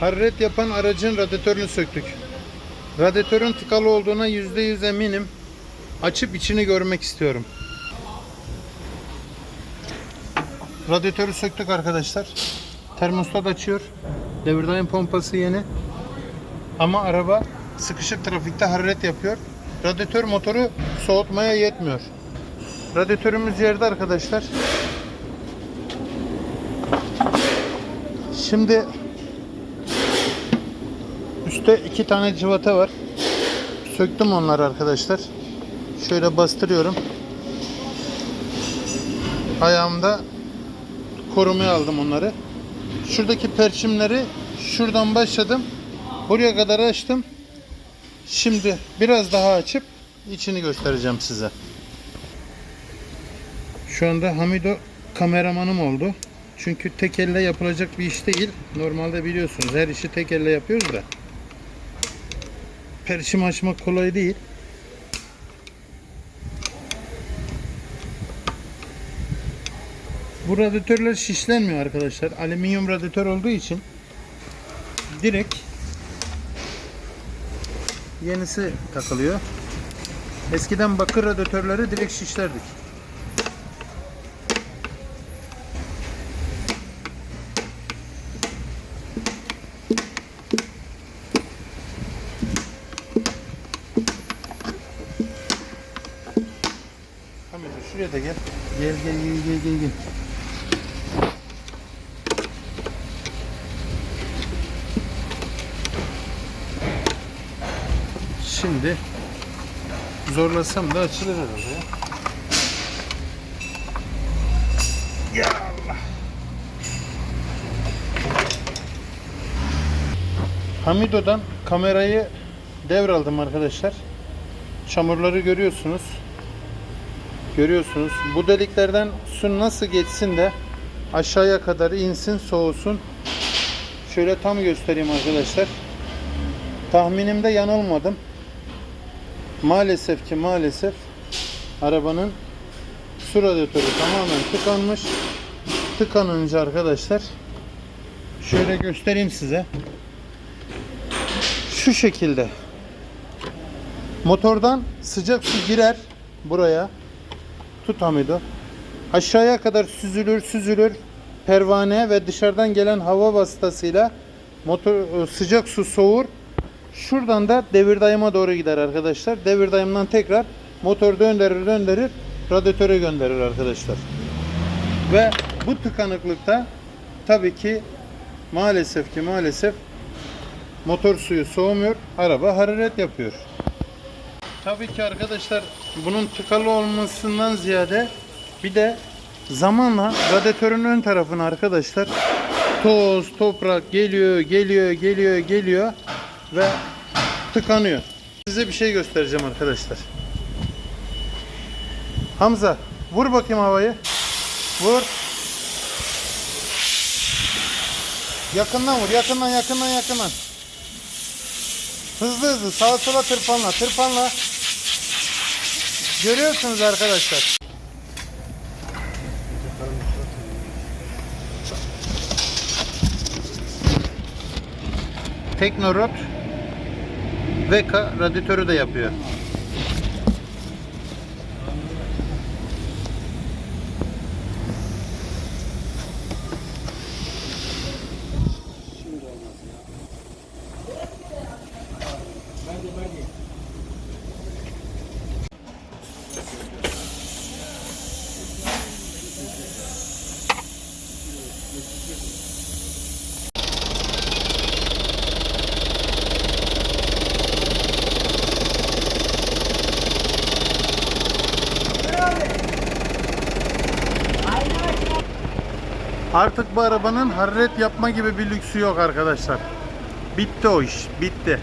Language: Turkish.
Hararet yapan aracın radyatörünü söktük. Radyatörün tıkalı olduğuna %100 eminim. Açıp içini görmek istiyorum. Radyatörü söktük arkadaşlar. Termostat açıyor. Devirdaim pompası yeni. Ama araba sıkışık trafikte hararet yapıyor. Radyatör motoru soğutmaya yetmiyor. Radyatörümüz yerde arkadaşlar. Şimdi üstte iki tane cıvata var. Söktüm onları arkadaşlar. Şöyle bastırıyorum. Ayağımda korumaya aldım onları. Şuradaki perçimleri şuradan başladım. Buraya kadar açtım. Şimdi biraz daha açıp içini göstereceğim size. Şu anda Hamido kameramanım oldu. Çünkü tek elle yapılacak bir iş değil. Normalde biliyorsunuz her işi tek elle yapıyoruz da. Perçim açmak kolay değil. Bu radyatörler şişlenmiyor arkadaşlar. Alüminyum radyatör olduğu için direkt yenisi takılıyor. Eskiden bakır radyatörleri direkt şişlerdik. Şuraya da gel. Gel gel gel gel gel gel. Şimdi zorlasam da açılır herhalde ya. Ya Allah. Hamido'dan kamerayı devraldım arkadaşlar. Çamurları görüyorsunuz. Görüyorsunuz. Bu deliklerden su nasıl geçsin de aşağıya kadar insin, soğusun. Şöyle tam göstereyim arkadaşlar. Tahminimde yanılmadım. Maalesef ki maalesef arabanın su radyatörü tamamen tıkanmış. Tıkanınca arkadaşlar şöyle göstereyim size. Şu şekilde motordan sıcak su girer buraya. Tut Hamido. Aşağıya kadar süzülür süzülür. Pervane ve dışarıdan gelen hava vasıtasıyla motor sıcak su soğur. Şuradan da devir dayıma doğru gider arkadaşlar. Devir dayımdan tekrar motor döndürür döndürür radyatöre gönderir arkadaşlar. Ve bu tıkanıklıkta tabii ki maalesef ki maalesef motor suyu soğumuyor. Araba hararet yapıyor. Tabii ki arkadaşlar bunun tıkalı olmasından ziyade bir de zamanla radyatörün ön tarafına arkadaşlar toz, toprak geliyor, geliyor, geliyor, geliyor ve tıkanıyor. Size bir şey göstereceğim arkadaşlar. Hamza vur bakayım havayı. Vur. Yakından vur, yakından, yakından, yakından. Hızlı hızlı sağa sola tırpanla, tırpanla. Görüyorsunuz arkadaşlar. Teknorot VK radyatörü de yapıyor. Artık bu arabanın hararet yapma gibi bir lüksü yok arkadaşlar. Bitti o iş, bitti.